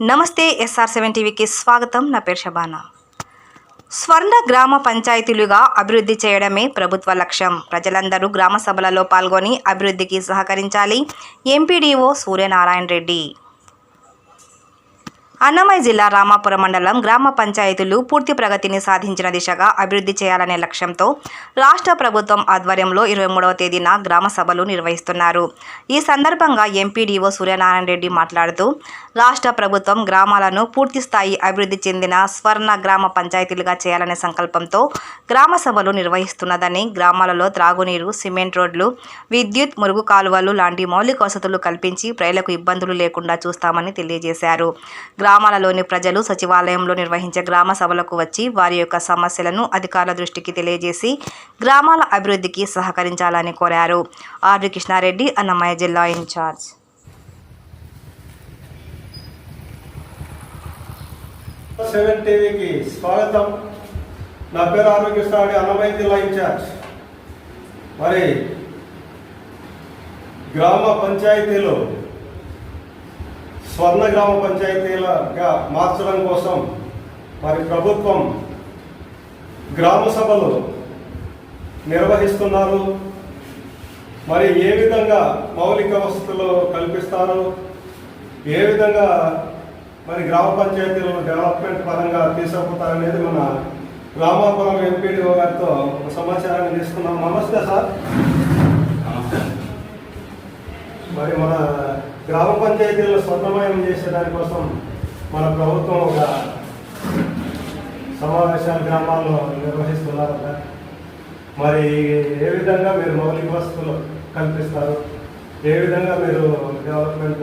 నమస్తే SR seven టీవీకి స్వాగతం. నా పేరు షబానా స్వర్ణ గ్రామ పంచాయతీలుగా అభివృద్ధి చేయడమే ప్రభుత్వ లక్ష్యం. ప్రజలందరూ గ్రామ సభలలో పాల్గొని అభివృద్ధికి సహకరించాలి. ఎంపీడీఓ సూర్యనారాయణ రెడ్డి. అన్నమయ్య జిల్లా రామాపురం మండలం గ్రామ పంచాయతీలు పూర్తి ప్రగతిని సాధించిన దిశగా అభివృద్ధి చేయాలనే లక్ష్యంతో రాష్ట్ర ప్రభుత్వం ఆధ్వర్యంలో ఇరవై మూడవ తేదీన గ్రామ సభలు నిర్వహిస్తున్నారు. ఈ సందర్భంగా ఎంపీడీఓ సూర్యనారాయణ రెడ్డి మాట్లాడుతూ రాష్ట్ర ప్రభుత్వం గ్రామాలను పూర్తి స్థాయి అభివృద్ధి చెందిన స్వర్ణ గ్రామ పంచాయతీలుగా చేయాలనే సంకల్పంతో గ్రామ సభలు నిర్వహిస్తున్నదని గ్రామాలలో త్రాగునీరు సిమెంట్ రోడ్లు విద్యుత్ మురుగు కాలువలు లాంటి మౌలిక వసతులు కల్పించి ప్రజలకు ఇబ్బందులు లేకుండా చూస్తామని తెలియజేశారు. గ్రామాలలోని ప్రజలు సచివాలయంలో నిర్వహించే గ్రామ సభలకు వచ్చి వారి యొక్క సమస్యలను అధికారుల దృష్టికి తెలియజేసి గ్రామాల అభివృద్ధికి సహకరించాలని కోరారు. ఆర్వి కృష్ణారెడ్డి అన్నమయ్య జిల్లా ఇన్ఛార్జ్. సెవెన్ టీవీకి స్వాగతం. నా పేరు ఆరోగ్యశ్రాడి అన్నమయ్య జిల్లా ఇన్ఛార్జ్. మరి గ్రామ పంచాయతీలో స్వర్ణ గ్రామ పంచాయతీలుగా మార్చడం కోసం మరి ప్రభుత్వం గ్రామ సభలు నిర్వహిస్తున్నారు. మరి ఏ విధంగా మౌలిక వసతులు కల్పిస్తారు? ఏ విధంగా మరి గ్రామ పంచాయతీలను డెవలప్మెంట్ పరంగా తీసుకుపోతారనేది మన రామాపురం ఎంపీడీఓ గారితో ఒక సమాచారాన్ని తీసుకున్నాం నమస్తే సార్. మరి మన గ్రామ పంచాయతీలను స్వర్ణమయం చేసే దానికోసం మన ప్రభుత్వం ఒక సమావేశాలు గ్రామాల్లో నిర్వహిస్తున్నారు కదా. మరి ఏ విధంగా మీరు మౌలిక వసతులు కల్పిస్తారు? ఏ విధంగా మీరు డెవలప్మెంట్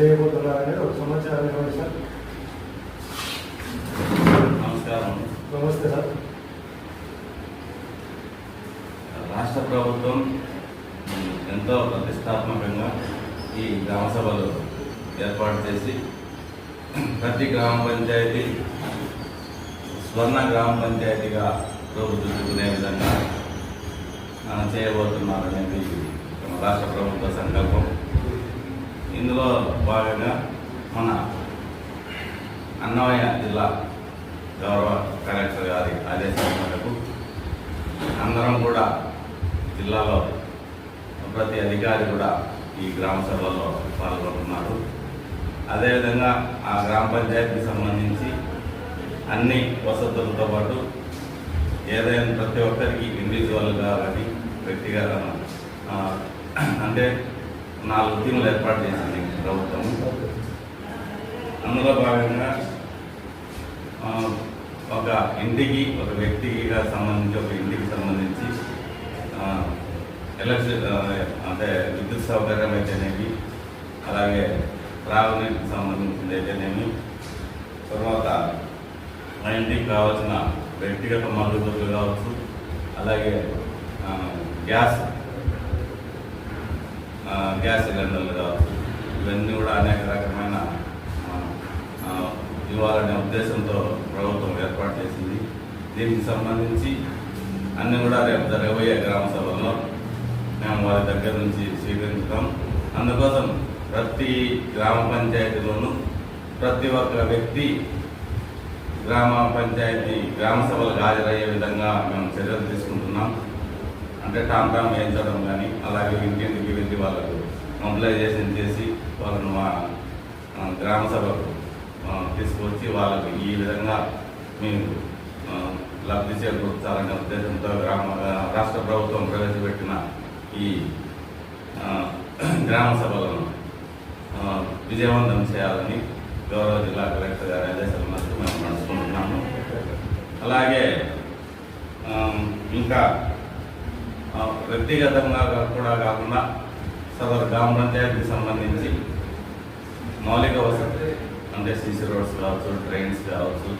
చేయబోతున్నారు అనేది ఒక సమాచారం ఇవ్వండి సార్. నమస్కారం. నమస్తే సార్. రాష్ట్ర ప్రభుత్వం ఎంతో ప్రతిష్టాత్మకంగా ఈ గ్రామ సభలు ఏర్పాటు చేసి ప్రతి గ్రామ పంచాయతీ స్వర్ణ గ్రామ పంచాయతీగా రూపుదిద్దుకునే విధంగా చేయబోతున్నారనేది మన రాష్ట్ర ప్రభుత్వ సంకల్పం. ఇందులో భాగంగా మన అన్నమయ్య జిల్లా గౌరవ కలెక్టర్ గారి ఆదేశాల మేరకు అందరం కూడా జిల్లాలో ప్రతి అధికారి కూడా ఈ గ్రామ సభలో పాల్గొంటున్నారు. అదేవిధంగా ఆ గ్రామ పంచాయతీకి సంబంధించి అన్ని వసతులతో పాటు ఏదైనా ప్రతి ఒక్కరికి ఇండివిజువల్గా కానీ వ్యక్తిగత అంటే నాలుగు టీములు ఏర్పాటు చేసింది ప్రభుత్వం. అందులో భాగంగా ఒక ఇంటికి ఒక వ్యక్తికి సంబంధించి ఒక ఇంటికి సంబంధించి ఆ, అంటే విద్యుత్ సౌకర్యం అయితేనేమి అలాగే త్రాగునీటికి సంబంధించింది అయితేనేమి తర్వాత మా ఇంటికి కావాల్సిన వ్యక్తిగత మరుగుదొడ్లు కావచ్చు అలాగే గ్యాస్ గ్యాస్ సిలిండర్లు కావచ్చు ఇవన్నీ కూడా అనేక రకమైన ఇవ్వాలనే ఉద్దేశంతో ప్రభుత్వం ఏర్పాటు చేసింది. దీనికి సంబంధించి అన్నీ కూడా రేపు జరగబోయే గ్రామ సభల్లో మేము వారి దగ్గర నుంచి స్వీకరించుతాం. అందుకోసం ప్రతి గ్రామ పంచాయతీలోనూ ప్రతి ఒక్క వ్యక్తి గ్రామ పంచాయతీ గ్రామ సభలకు హాజరయ్యే విధంగా మేము చర్యలు తీసుకుంటున్నాం. అంటే టామ్ టామ్ వేయించడం కానీ అలాగే ఇంటింటికి వెళ్ళి వాళ్ళకు మొబిలైజేషన్ చేసి వాళ్ళను మా గ్రామ సభకు తీసుకొచ్చి వాళ్ళకి ఈ విధంగా మేము లబ్ధి చేకూర్చాలనే ఉద్దేశంతో గ్రామ రాష్ట్ర ప్రభుత్వం ప్రవేశపెట్టిన ఈ గ్రామ సభలను విజయవంతం చేయాలని గౌరవ జిల్లా కలెక్టర్ గారి ఆదేశాల మేరకు మేము నడుచుకుంటున్నాము. అలాగే ఇంకా వ్యక్తిగతంగా కూడా కాకుండా సదరు గ్రామ పంచాయతీకి సంబంధించి మౌలిక వసతి అంటే సీసీ రోడ్స్ కావచ్చు ట్రైన్స్ కావచ్చు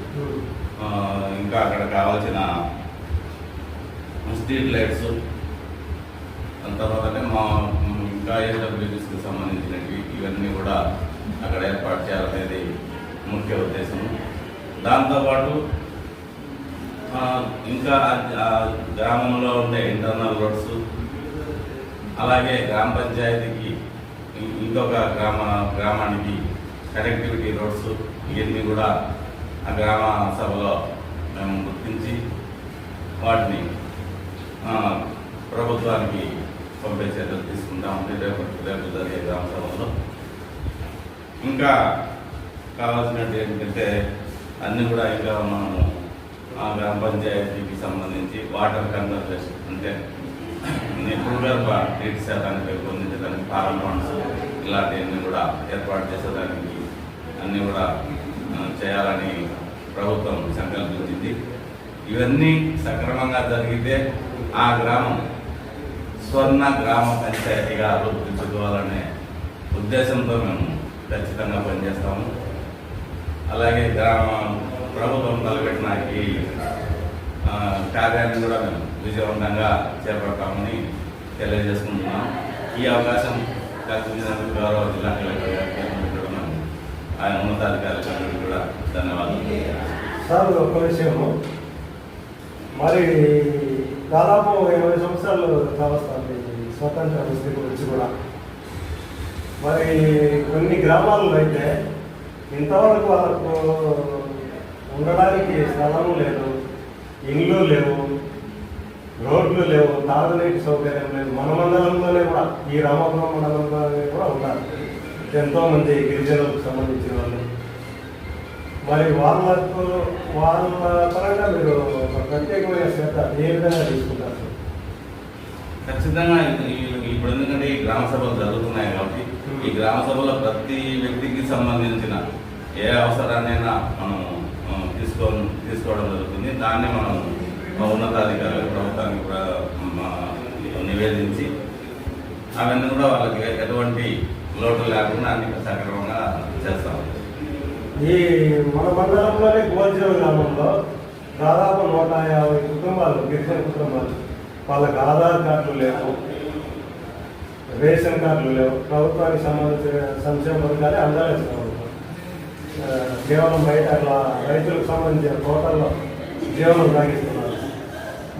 ఇంకా అక్కడ కావాల్సిన స్ట్రీట్ లైట్స్ తర్వాతనే తర్వాత మా ఇంకా ఏడబ్ల్యూజీస్కి సంబంధించినవి ఇవన్నీ కూడా అక్కడ ఏర్పాటు చేయాలనేది ముఖ్య ఉద్దేశం దాంతోపాటు ఇంకా గ్రామంలో ఉండే ఇంటర్నల్ రోడ్స్ అలాగే గ్రామ పంచాయతీకి ఇంకొక గ్రామ గ్రామానికి కనెక్టివిటీ రోడ్స్ ఇవన్నీ కూడా ఆ గ్రామ సభలో మేము గుర్తించి వాటిని ప్రభుత్వానికి పంపే చర్యలు తీసుకుంటాం రేపు రేపు జరిగే గ్రామ ఇంకా కావాల్సినట్టు ఏంటంటే అన్నీ కూడా ఇంకా మనము ఆ గ్రామ పంచాయతీకి సంబంధించి వాటర్ కన్వర్జేషన్ అంటే ఈ భూగర్భ నీటి శాతాన్ని పెంపొందించడానికి ఫారం ఫండ్స్ ఇలాంటివన్నీ కూడా ఏర్పాటు చేసేదానికి అన్నీ కూడా చేయాలని ప్రభుత్వం సంకల్పించింది. ఇవన్నీ సక్రమంగా జరిగితే ఆ గ్రామం స్వర్ణ గ్రామ పంచాయతీగా రూపుదిద్దుకోవాలనే ఉద్దేశంతో మేము ఖచ్చితంగా పనిచేస్తాము. అలాగే గ్రామ ప్రభుత్వం తలపెట్టిన ఈ కార్యాన్ని కూడా మేము విజయవంతంగా చేపడతామని తెలియజేసుకుంటున్నాం. ఈ అవకాశం కల్పించినందుకు గౌరవ జిల్లా కలెక్టర్ గారికి ఆయన ఉన్నతాధికారులకు కూడా ధన్యవాదాలు. సార్ ఒక విషయము. మరి దాదాపు ఇరవై సంవత్సరాలు కావస్తారు స్వతంత్ర ముస్లిం గురించి కూడా. మరి కొన్ని గ్రామాల్లో అయితే ఇంతవరకు వాళ్ళకు ఉండడానికి స్థలం లేదు ఇండ్లు లేవు రోడ్లు లేవు తాగునీటి సౌకర్యం లేదు. మన మండలంలోనే కూడా ఈ రామపురం మండలంలోనే కూడా ఉన్నారు. ఎంతోమంది గిరిజనులకు సంబంధించిన వాళ్ళు. మరి వాళ్ళకు వాళ్ళ పరంగా మీరు ఒక ప్రత్యేకమైన శ్రద్ధ ఏ విధంగా తీసుకుంటారు? ఖచ్చితంగా ఈ- ఇప్పుడు ఎందుకంటే ఈ గ్రామ సభలు జరుగుతున్నాయి కాబట్టి ఈ గ్రామ సభలో ప్రతి వ్యక్తికి సంబంధించిన ఏ అవసరాన్నైనా మనం తీసుకో తీసుకోవడం జరుగుతుంది. దాన్ని మనం మా ఉన్నతాధికారులు ప్రభుత్వానికి కూడా నివేదించి అవన్నీ కూడా వాళ్ళకి ఎటువంటి లోటు లేకుండా అన్ని సక్రమంగా చేస్తాం. ఈ మన మండలంలోనే గోల్జీవ గ్రామంలో దాదాపు నూట యాభై కుటుంబాలు గిరిజన కుటుంబాలు. వాళ్ళకి ఆధార్ కార్డులు లేవు రేషన్ కార్డులు లేవు ప్రభుత్వానికి సంబంధించిన సంక్షేమ పథకాలే అందలేదు ప్రభుత్వం. కేవలం బయట అట్లా రైతులకు సంబంధించిన కోటల్లో జీవనం సాగిస్తున్నారు.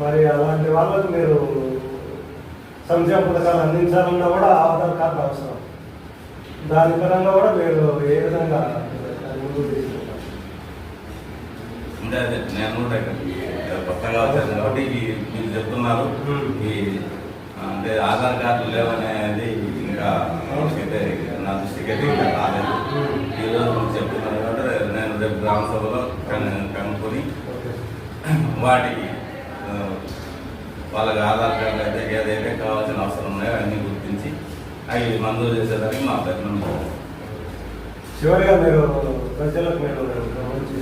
మరి అలాంటి వాళ్ళకు మీరు సంక్షేమ పథకాలు అందించాలన్నా కూడా ఆధార్ కార్డు అవసరం. దాని పరంగా కూడా మీరు ఏ విధంగా దాన్ని ముందుకు తీసుకుంటారు కొత్తగా వచ్చాను కాబట్టి మీరు చెప్తున్నారు. ఈ అంటే ఆధార్ కార్డు లేవనేది ఇంకా అయితే నా దృష్టికి అయితే ఇంకా రాలేదు Hmm. ఈ రోజు మీరు చెప్తున్నారు కాబట్టి నేను రేపు గ్రామ సభలో కను- కనుక్కొని వాటికి వాళ్ళకి ఆధార్ కార్డు అయితే ఏదైతే కావాల్సిన అవసరం ఉన్నాయో అన్నీ గుర్తించి అవి మంజూరు చేసేదానికి మా చేస్తాం. చివరిగా మీరు ప్రజలకు మీరు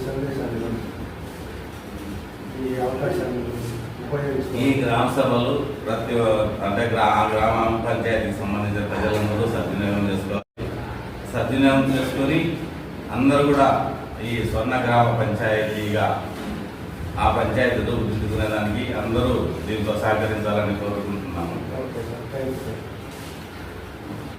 సందేశాన్ని. ఈ అవకాశాన్ని ఈ గ్రామ సభలు ప్రతి అంటే ఆ గ్రామ పంచాయతీకి సంబంధించిన ప్రజలందరూ సద్వినియోగం చేసుకోవాలి. సద్వినియోగం చేసుకొని అందరూ కూడా ఈ స్వర్ణ గ్రామ పంచాయతీగా ఆ పంచాయతీలో గుర్తించుకునేదానికి అందరూ దీంతో సహకరించాలని కోరుకుంటున్నాము